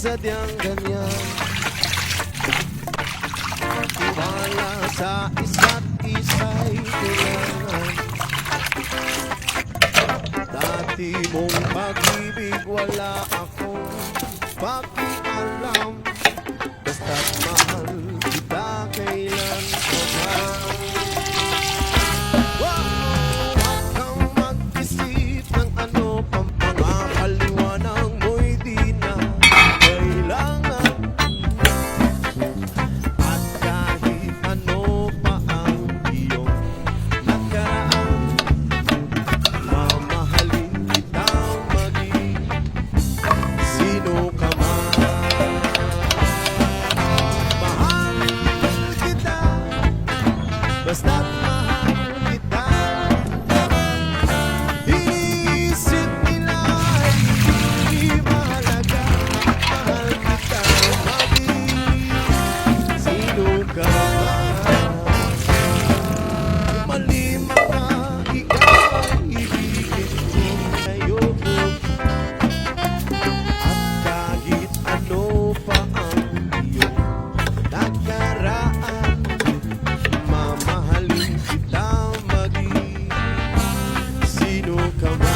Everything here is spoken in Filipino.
sadyang ganyan. Tiwala sa isa't isa'y kailangan. Dati mong pag-ibig wala akong pakialam Cause not. around.